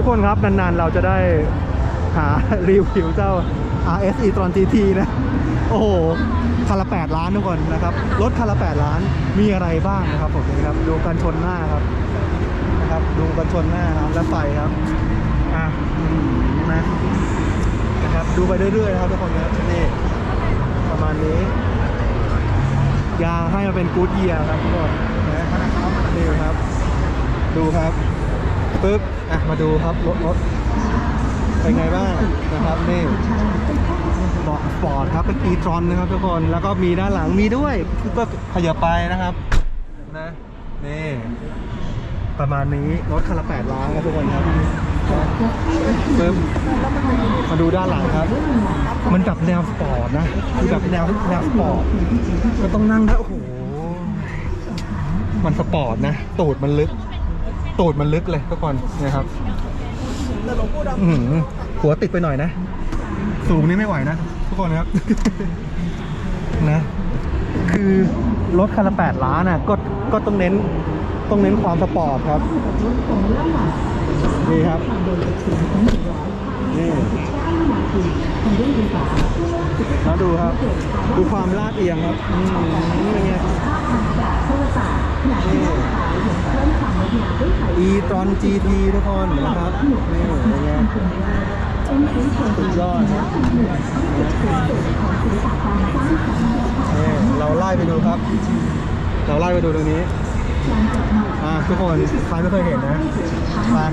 ทุกคนครับนานๆเราจะได้หารีวิวเจ้า RS e-tron GT นะ โอ้โหคันละ 8 ล้านทุกคนนะครับ รถคันละ 8 ล้านมีอะไรบ้างนะครับผมนะครับ ดูกันชนหน้าครับนะครับ ดูกันชนหน้าครับและไฟครับ อะนะนะครับ ดูไปเรื่อยๆนะครับทุกคนนะครับนี่ประมาณนี้ ยางให้มาเป็นกู๊ดเยียร์ครับทุกคนนะครับนี่ครับ ดูครับ ปึ๊บอะมาดูครับรถรถเป็นไงบ้างนะครับนี่เบาะสปอร์ตครับเป็นอีทรอนนะครับทุกคนแล้วก็มีด้านหลังมีด้วยก็ขยับไปนะครับนะนี่ประมาณนี้รถคันละแปดล้านครับทุกคนครับปึ๊บมาดูด้านหลังครับ มันแบบแนวสปอร์ตนะคือแบบแนวแนวสปอร์ตก็ต้องนั่งได้โอ้โหมันสปอร์ตนะตูดมันลึก ตูดมันลึกเลยทุกคนนะครับอื้อหือหัวติดไปหน่อยนะ สูงนี่ไม่ไหวนะ ทุกคนครับ นะ คือรถคันละแปดล้านอะก็ก็ต้องเน้นต้องเน้นความสปอร์ตครับ นี่ครับ นี่แล้วดูครับ ดูความลาดเอียงครับอืมเป็นไง อีตรอน GT ทุกคนนะครับนี่เป็นไงสุดยอดครับนี่เราไล่ไปดูครับ เราไล่ไปดูตรงนี้อ่าทุกคนใครไม่เคยเห็นนะมา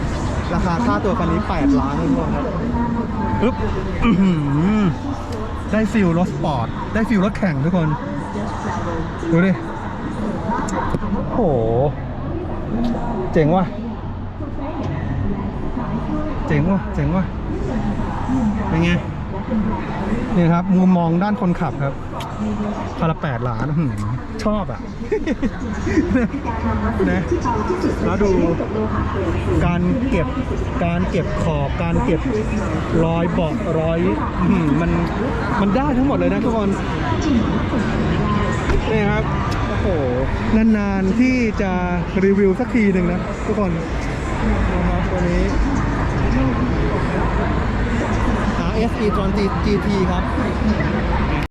ราคาค่าตัวคันนี้ 8 ล้านทุกคนครับปึ๊บอื้อหือได้ฟิลรถสปอร์ต ได้ฟิลรถแข่งทุกคน ดูดิโห เจ๋งว่ะ เจ๋งว่ะ เจ๋งว่ะ เป็นไง นี่ครับ มุมมองด้านคนขับครับคาราแปดล้านอชอบอะนะแล้วดูการเก็บการเก็บขอบการเก็บรอยเบาะรอยมันมันได้ทั้งหมดเลยนะทุกคนนี่ครับ หนานๆที่จะรีวิวสักทีหนึ่งนะทุกคนนะครับตัวนี้ RSE จอนตี GT ครับ